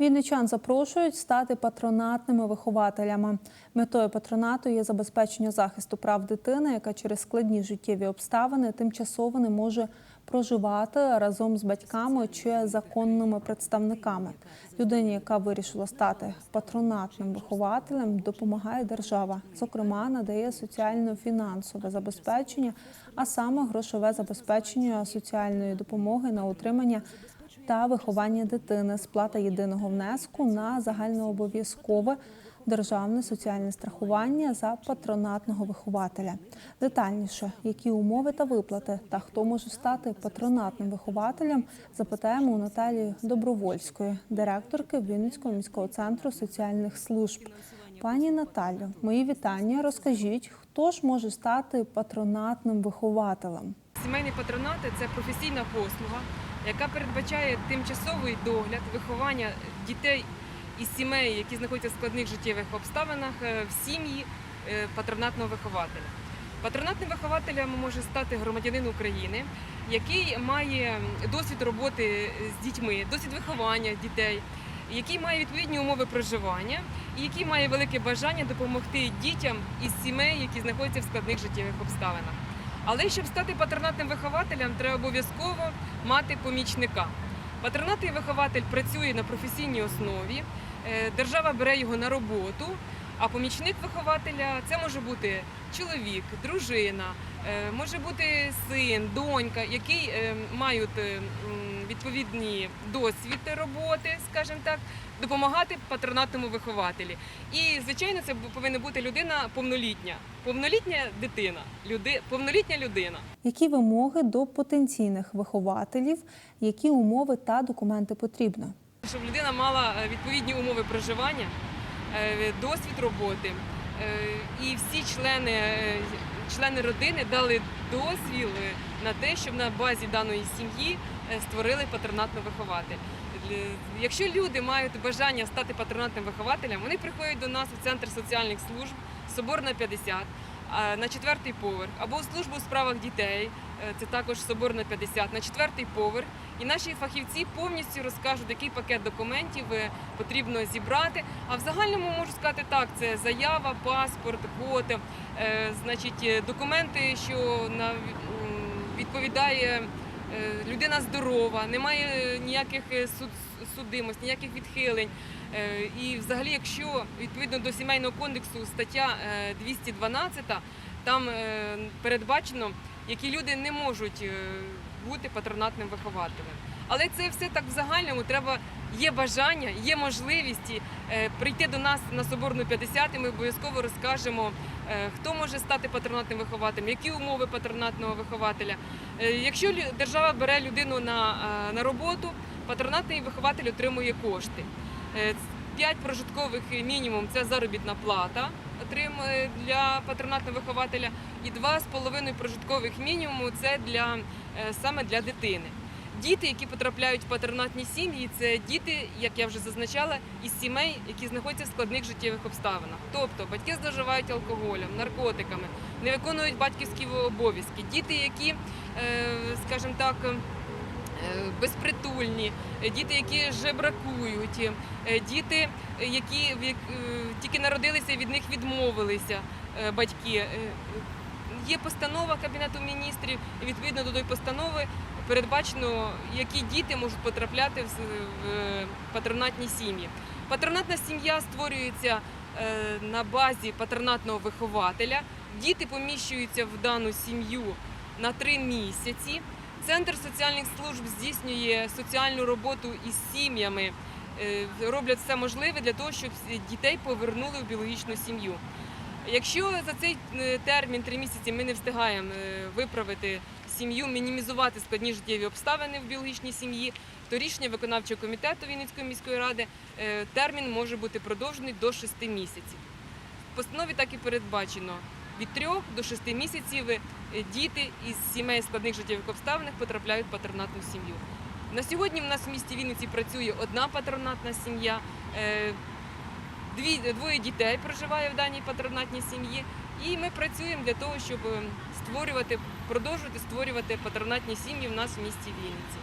Вінничан запрошують стати патронатними вихователями. Метою патронату є забезпечення захисту прав дитини, яка через складні життєві обставини тимчасово не може проживати разом з батьками чи законними представниками. Людині, яка вирішила стати патронатним вихователем, допомагає держава. Зокрема, надає соціально-фінансове забезпечення, а саме грошове забезпечення соціальної допомоги на утримання та виховання дитини, сплата єдиного внеску на загальнообов'язкове державне соціальне страхування за патронатного вихователя. Детальніше, які умови та виплати та хто може стати патронатним вихователем, запитаємо у Наталії Добровольської, директорки Вінницького міського центру соціальних служб. Пані Наталю, мої вітання. Розкажіть, хто ж може стати патронатним вихователем? Сімейні патронати це професійна послуга, яка передбачає тимчасовий догляд, виховання дітей із сімей, які знаходяться в складних життєвих обставинах, е, в сім'ї е, патронатного вихователя. Патронатним вихователем може стати громадянин України, який має досвід роботи з дітьми, досвід виховання дітей, який має відповідні умови проживання і який має велике бажання допомогти дітям із сімей, які знаходяться в складних життєвих обставинах. Але щоб стати патронатним вихователем, треба обов'язково мати помічника. Патронатний вихователь працює на професійній основі, е, держава бере його на роботу, а помічник вихователя це може бути чоловік, дружина, е, може бути син, донька, які е, мають е, м, відповідний досвід роботи, скажімо так, допомагати патронатному вихователі. І, звичайно, це повинна бути людина повнолітня. Повнолітня дитина, люди, повнолітня людина. Які вимоги до потенційних вихователів, які умови та документи потрібно? Щоб людина мала відповідні умови проживання, досвід роботи, е, і всі члени, е, члени родини дали дозвіл е, на те, щоб на базі даної сім'ї е, створили патронатного вихователя. Л- Якщо люди мають бажання стати патронатним вихователем, вони приходять до нас у центр соціальних служб Соборна 50 а, на четвертий поверх, або у службу у справах дітей, е, це також Соборна 50, на четвертий поверх. І наші фахівці повністю розкажуть, який пакет документів е, потрібно зібрати. А в загальному можу сказати так: це заява, паспорт, код, е, значить, е, документи, що відповідає. Людина здорова, немає ніяких суд, судимостей, ніяких відхилень. І взагалі, якщо відповідно до сімейного кодексу стаття е, 212, там передбачено, які люди не можуть бути патронатним вихователем. Але це все так в загальному. Треба є бажання, є можливість е, прийти до нас на Соборну 50, і ми обов'язково розкажемо, е, хто може стати патронатним вихователем, які умови патронатного вихователя. Е, Якщо держава бере людину на, на роботу, патронатний вихователь отримує кошти. Е, П'ять прожиткових мінімум це заробітна плата отримує для патронатного вихователя, і два з половиною прожиткових мінімуму це для е, саме для дитини. Діти, які потрапляють в патронатні сім'ї, це діти, як я вже зазначала, із сімей, які знаходяться в складних життєвих обставинах. Тобто батьки зловживають алкоголем, наркотиками, не виконують батьківські обов'язки. Діти, які, е, скажімо так, безпритульні, е, діти, які жебракують, е, діти, е, які е, тільки народилися і від них відмовилися е, батьки. Е, Є постанова Кабінету міністрів, і відповідно до тої постанови передбачено, які діти можуть потрапляти в е, патронатні сім'ї. Патронатна сім'я створюється е, на базі патронатного вихователя. Діти поміщуються в дану сім'ю на три місяці. Центр соціальних служб здійснює соціальну роботу із сім'ями, е, роблять все можливе для того, щоб дітей повернули в біологічну сім'ю. Якщо за цей е, термін три місяці ми не встигаємо е, виправити сім'ю, мінімізувати складні життєві обставини в біологічній сім'ї, то рішення виконавчого комітету Вінницької міської ради термін може бути продовжений до 6 місяців. В постанові так і передбачено. Від 3 до 6 місяців діти із сімей складних життєвих обставин потрапляють в патронатну сім'ю. На сьогодні в нас в місті Вінниці працює одна патронатна сім'я. е, двоє дітей проживає в даній патронатній сім'ї, і ми працюємо для того, щоб е, створювати, продовжувати створювати патронатні сім'ї в нас в місті Вінниці.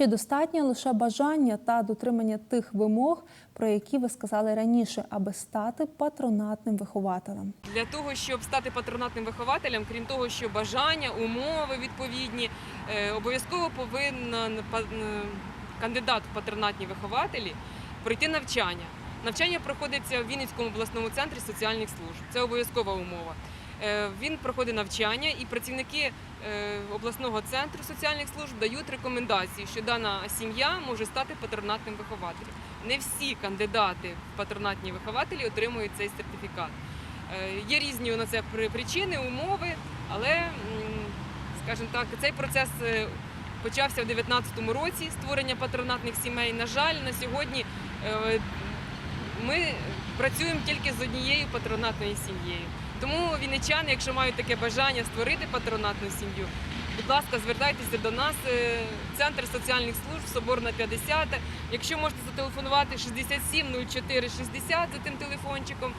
Чи достатньо лише бажання та дотримання тих вимог, про які ви сказали раніше, аби стати патронатним вихователем? Для того, щоб стати патронатним вихователем, крім того, що бажання, умови відповідні, е, обов'язково повинен е, кандидат в патронатні вихователі пройти навчання. Навчання проходиться в Вінницькому обласному центрі соціальних служб. Це обов'язкова умова. Е, Він проходить навчання, і працівники е, обласного центру соціальних служб дають рекомендації, що дана сім'я може стати патронатним вихователем. Не всі кандидати в патронатні вихователі отримують цей сертифікат. Е, Є різні на це при- причини, умови, але, скажімо так, цей процес почався в 2019 році створення патронатних сімей. На жаль, на сьогодні ми працюємо тільки з однією патронатною сім'єю. Тому вінничани, якщо мають таке бажання створити патронатну сім'ю, будь ласка, звертайтеся до нас, е, центр соціальних служб, Соборна 50. Якщо можете зателефонувати 67 04 60 за тим телефончиком,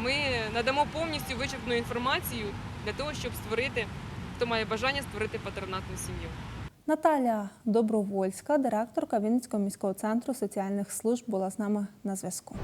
ми надамо повністю вичерпну інформацію для того, щоб створити, хто має бажання створити патронатну сім'ю. Наталя Добровольська, директорка Вінницького міського центру соціальних служб, була з нами на зв'язку.